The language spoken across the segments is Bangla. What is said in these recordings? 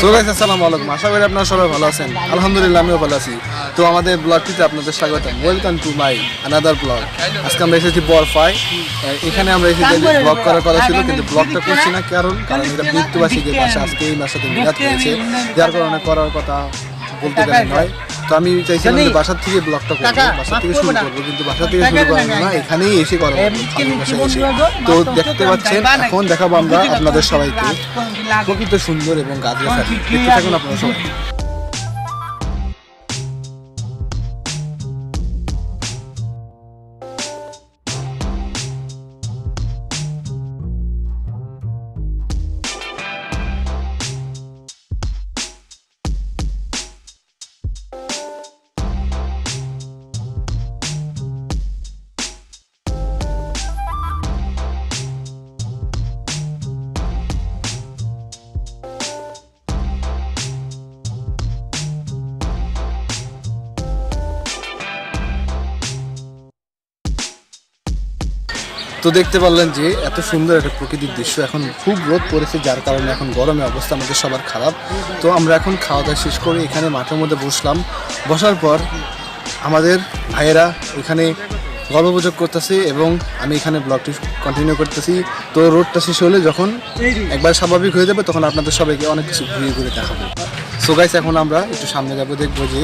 সো গাইস আসসালামু আলাইকুম। আশা করি আপনারা সবাই ভালো আছেন। আলহামদুলিল্লাহ আমিও ভালো আছি। তো আমাদের ব্লগটিতে আপনাদের স্বাগতম। Welcome to my another blog আজকে আমরা এসেছি বরফাই এখানে আমরা এসেছি ব্লগ করার কথা ছিল কিন্তু ব্লগটা করছি না। কারণ কারণ এটা মৃত্যুবার্ষিকীর মাসে আজকে এই মাসে রাত হয়েছে যার কারণে করার কথা বলতে গেলে নয়। তো আমি চাইছিলাম যে বাসার থেকে ব্লগটা করব বাসার থেকে শুরু করব কিন্তু বাসা থেকে শুরু করব না এখানেই এসে করব। তো দেখতে পাচ্ছেন এখন দেখাবো আমরা আপনাদের সবাইকে। প্রকৃত সুন্দর এবং গাছগাছালি দেখতে থাকুন আপনারা সবাই। তো দেখতে পারলেন যে এত সুন্দর একটা প্রকৃতির দৃশ্য এখন খুব রোদ পড়েছে, যার কারণে এখন গরমে অবস্থা আমাদের সবার খারাপ। তো আমরা এখন খাওয়া দাওয়া শেষ করে এখানে মাঠের মধ্যে বসলাম। বসার পর আমাদের ভাইয়েরা এখানে গল্পগুজব করতেছে এবং আমি এখানে ব্লগটি কন্টিনিউ করতেছি। তো রোডটা শেষ হলে যখন একবার স্বাভাবিক হয়ে যাবে, তখন আপনাদের সবাইকে অনেক কিছু ঘুরিয়ে ঘুরে দেখাবো। সো গাইস এখন আমরা একটু সামনে যাব, দেখব যে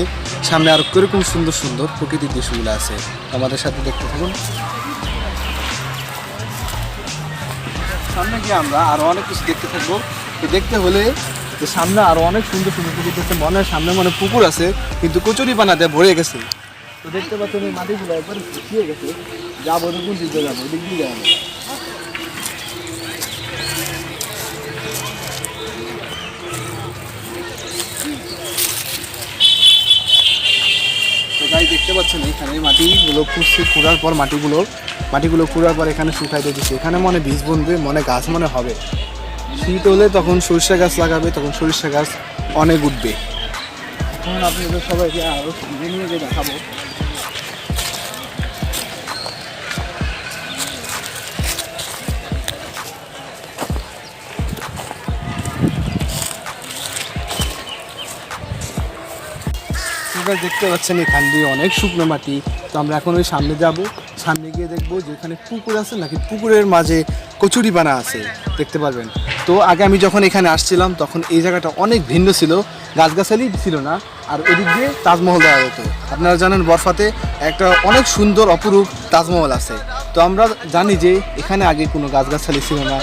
সামনে আরও কীরকম সুন্দর সুন্দর প্রকৃতির দৃশ্যগুলো আছে। আমাদের সাথে দেখতে থাকুন। সামনে গিয়ে আমরা আরও অনেক কিছু দেখতে থাকব। তো দেখতে হলে যে সামনে আরও অনেক সুন্দর সুন্দর পুকুর দেখতে মনে হয় সামনে মনে পুকুর আছে, কিন্তু কচুরি বানাতে ভরে গেছে। তো দেখতে পাচ্ছেন এই মাটিগুলো একবার শুকিয়ে গেছে। যাব দেখুন দিকে যাব? দিক দিয়ে যাব। তো গাই দেখতে পাচ্ছেন, এখানে মাটিগুলো খুঁজছে খুঁড়ার পর মাটিগুলো মাটিগুলো খুঁড়ার পর এখানে শুকাই দিয়েছে এখানে মনে বীজ বনবে, মনে গাছ মনে হবে। শীত হলে তখন সরিষা গাছ লাগাবে, তখন সরিষা গাছ অনেক উঠবে। এখন আপনাদের সবাইকে আরও সামনে নিয়ে দেখাবো। আপনারা দেখতে পাচ্ছেন এখান দিয়ে অনেক শুকনো মাটি। তো আমরা এখন ওই সামনে যাব। সামনে গিয়ে দেখব যে এখানে পুকুর আছে নাকি পুকুরের মাঝে কচুরি বানা আছে। দেখতে পারবেন। তো আগে আমি যখন এখানে আসছিলাম, তখন এই জায়গাটা অনেক ভিন্ন ছিল। গাছগাছালি ছিল না। আর ওদিক দিয়ে তাজমহল দেওয়া হতো। আপনারা জানেন বরফাতে একটা অনেক সুন্দর, অপরূপ তাজমহল আছে। তো আমরা জানি যে এখানে আগে কোনো গাছগাছালি ছিল না।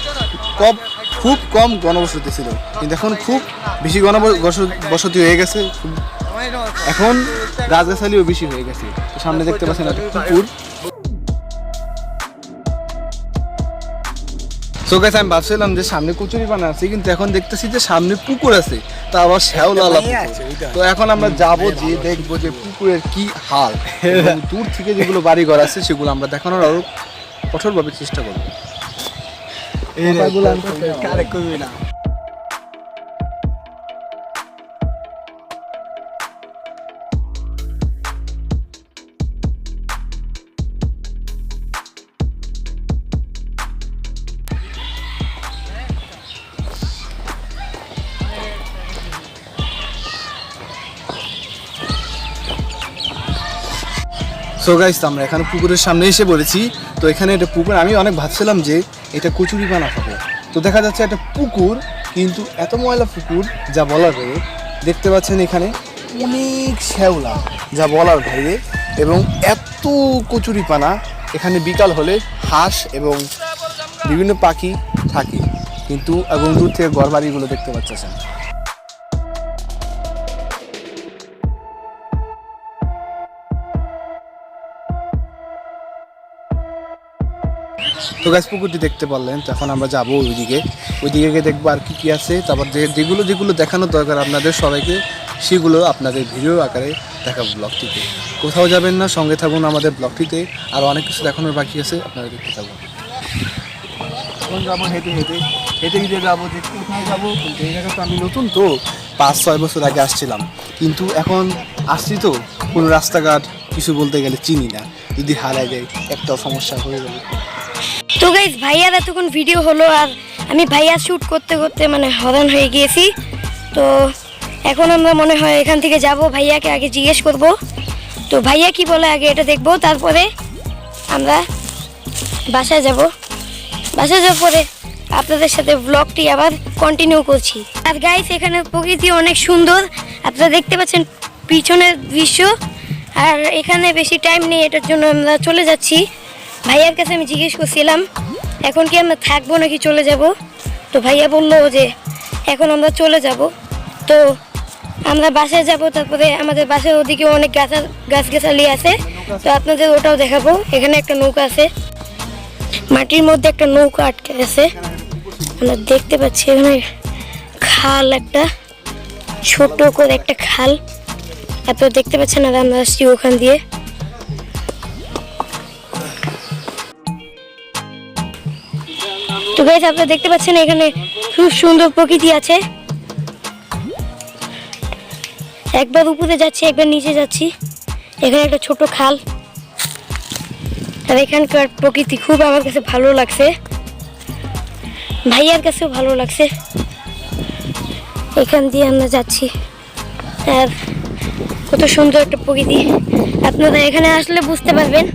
কম খুব কম গণবসতি ছিল। কিন্তু এখন খুব বেশি গণবসতি হয়ে গেছে এখন গাছগাছালিও বেশি হয়ে গেছে। সামনে দেখতে পাচ্ছেন একটা পুকুর। গাছ আমি ভাবছিলাম যে সামনে কচুরি পানা আছে কিন্তু এখন দেখতেছি যে সামনে পুকুর আছে তা আবার শ্যাওলালা। তো এখন আমরা যাব যে দেখব যে পুকুরের কি হাল। দূর থেকে যেগুলো বাড়ি ঘর আছে সেগুলো আমরা দেখানোর আরও কঠোরভাবে চেষ্টা করব। সো গাইস আমরা এখানে পুকুরের সামনে এসে বলেছি তো এখানে একটা পুকুর আমি অনেক ভাবছিলাম যে এটা কচুরি পানা হবে। তো দেখা যাচ্ছে একটা পুকুর, কিন্তু এত ময়লা পুকুর, যা বলার বাইরে, দেখতে পাচ্ছেন এখানে অনেক শ্যাওলা, যা বলার বাইরে, এবং এত কচুরি পানা, এখানে বিকাল হলে হাঁস এবং বিভিন্ন পাখি থাকে। কিন্তু এবং দূর থেকে ঘরবাড়িগুলো দেখতে পাচ্ছেন। তো গাছ পুকুরটি দেখতে পারলেন, তো এখন আমরা যাব ওইদিকে। ওইদিকে গিয়ে দেখব আর কি কি আছে। তারপর যে যেগুলো যেগুলো দেখানোর দরকার আপনাদের সবাইকে, সেগুলো আপনাদের ভিডিও আকারে দেখাবো ব্লগটিতে। কোথাও যাবেন না, সঙ্গে থাকুন আমাদের ব্লগটিতে। আর অনেক কিছু দেখানোর বাকি আছে, আপনারা দেখতে থাকুন। হেঁটে হেঁটে। হেঁটে হেঁটে যাব আমি নতুন তো। পাঁচ, ছয় বছর আগে আসছিলাম। কিন্তু এখন আসছি তো, কোনো রাস্তাঘাট কিছু বলতে গেলে চিনি না। যদি হারায় যায় একটা সমস্যা হয়ে যাবে। তো গাইজ ভাইয়ার এতক্ষণ ভিডিও হলো আর আমি ভাইয়া শ্যুট করতে করতে মানে হরান হয়ে গিয়েছি। তো এখন আমরা মনে হয় এখান থেকে যাব, ভাইয়াকে আগে জিজ্ঞেস করব। তো ভাইয়া কি বলে আগে এটা দেখব, তারপরে আমরা বাসায় যাব। বাসায় যাওয়ার পরে আপনাদের সাথে ব্লগটি আবার কন্টিনিউ করছি। আর গাইস এখানে প্রকৃতি অনেক সুন্দর। আপনারা দেখতে পাচ্ছেন পিছনের দৃশ্য। আর এখানে বেশি টাইম নেই, এটার জন্য আমরা চলে যাচ্ছি। ভাইয়ার কাছে আমি জিজ্ঞেস করছিলাম, এখন কি আমরা থাকব নাকি চলে যাব? তো ভাইয়া বলল যে, এখন আমরা চলে যাব। তো আমরা বাসায় যাব, তারপরে আমাদের বাসার ওদিকে অনেক গাছ গাছগাছালি আছে। তো আপনাদের ওটাও দেখাবো, এখানে একটা নৌকা আছে। মাটির মধ্যে একটা নৌকা আটকে আছে। আমরা দেখতে পাচ্ছি এখানে খাল একটা, ছোট করে একটা খাল। আপনারা দেখতে পাচ্ছেন, আর আমরা আসছি ওখান দিয়ে। তো গাইস আপনারা দেখতে পাচ্ছেন এখানে খুব সুন্দর প্রকৃতি আছে। একবার উপরে যাচ্ছি, একবার নিচে যাচ্ছি। এখানে একটা ছোট খাল। আর এখানকার প্রকৃতি খুব আমার কাছে ভালো লাগছে। ভাইয়ার কাছেও ভালো লাগছে। এখান দিয়ে আমরা যাচ্ছি। আর কত সুন্দর একটা প্রকৃতি। আপনারা এখানে আসলে বুঝতে পারবেন।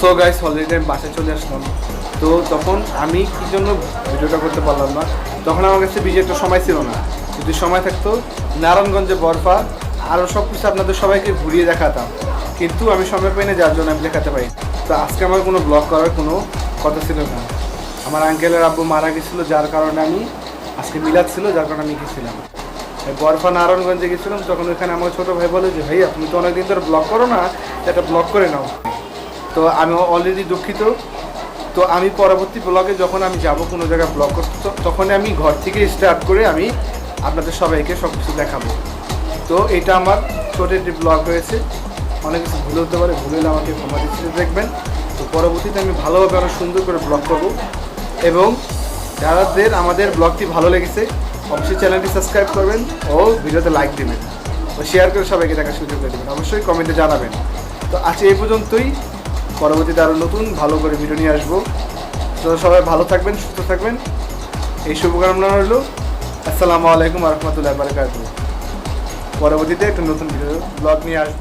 সো গাইস অলরেডি আমি বাসায় চলে আসলাম। তো তখন আমি কি জন্য ভিডিওটা করতে পারলাম না? তখন আমার কাছে বিজে একটা সময় ছিল না। যদি সময় থাকতো, নারায়ণগঞ্জে বরফা আরও সব কিছু আপনাদের সবাইকে ঘুরিয়ে দেখাতাম। কিন্তু আমি সময় পাই না যার জন্য আমি দেখাতে পারি। তো আজকে আমার কোনো ব্লগ করার কোনো কথা ছিল না। আমার আঙ্কেলের আব্বু মারা গেছিল, যার কারণে আমি আজকে মিলাদ ছিল, যার কারণে আমি গেছিলাম। বরফা নারায়ণগঞ্জে গেছিলাম, তখন ওখানে আমার ছোটো ভাই বলে যে, ভাইয়া আপনি তো অনেকদিন ধরে ব্লগ করো না, একটা ব্লগ করে নাও। তো আমি অলরেডি দুঃখিত। তো আমি পরবর্তী ব্লগে যখন আমি যাব কোনো জায়গায় ব্লগ করতে তখন আমি ঘর থেকে স্টার্ট করে আমি আপনাদের সবাইকে সব কিছু দেখাবো। তো এটা আমার ছোট একটি ব্লগ হয়েছে অনেক কিছু ভুল হতে পারে, ভুল হলে আমাকে ক্ষমা দৃষ্টিতে দেখবেন। তো পরবর্তীতে আমি ভালোভাবে আরও সুন্দর করে ব্লগ করব। এবং যারাদের আমাদের ব্লগটি ভালো লেগেছে, অবশ্যই চ্যানেলটি সাবস্ক্রাইব করবেন ও ভিডিওতে লাইক দেবেন। ও শেয়ার করে সবাইকে দেখার সুযোগ দেবেন। অবশ্যই কমেন্টে জানাবেন। তো আজ এই পর্যন্তই। পরবর্তীতে আরও নতুন ভালো করে ভিডিও নিয়ে আসব। তো সবাই ভালো থাকবেন, সুস্থ থাকবেন। এই শুভকামনা রইল। আসসালামু আলাইকুম আহমতুল্লাহ বারকাত পরবর্তীতে একটা নতুন ভিডিও ব্লগ নিয়ে আসব।